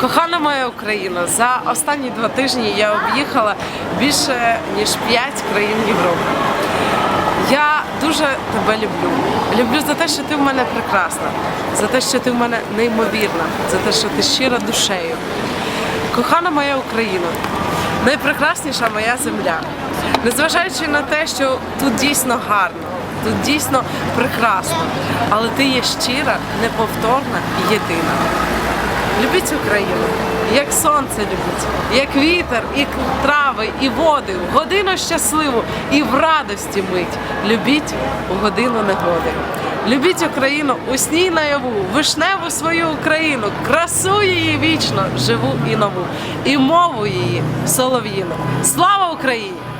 Кохана моя Україна, за останні два тижні я об'їхала більше ніж п'ять країн Європи. Я дуже тебе люблю. Люблю за те, що ти в мене прекрасна, за те, що ти в мене неймовірна, за те, що ти щира душею. Кохана моя Україна, найпрекрасніша моя земля. Незважаючи на те, що тут дійсно гарно, тут дійсно прекрасно, але ти є щира, неповторна і єдина. Любіть Україну, як сонце любіть, як вітер, і трави, і води, в годину щасливу і в радості мить. Любіть у годину негоди. Любіть Україну у сні й наяву, вишневу свою Україну, красу її вічно, живу і нову, і мову її солов'їну. Слава Україні!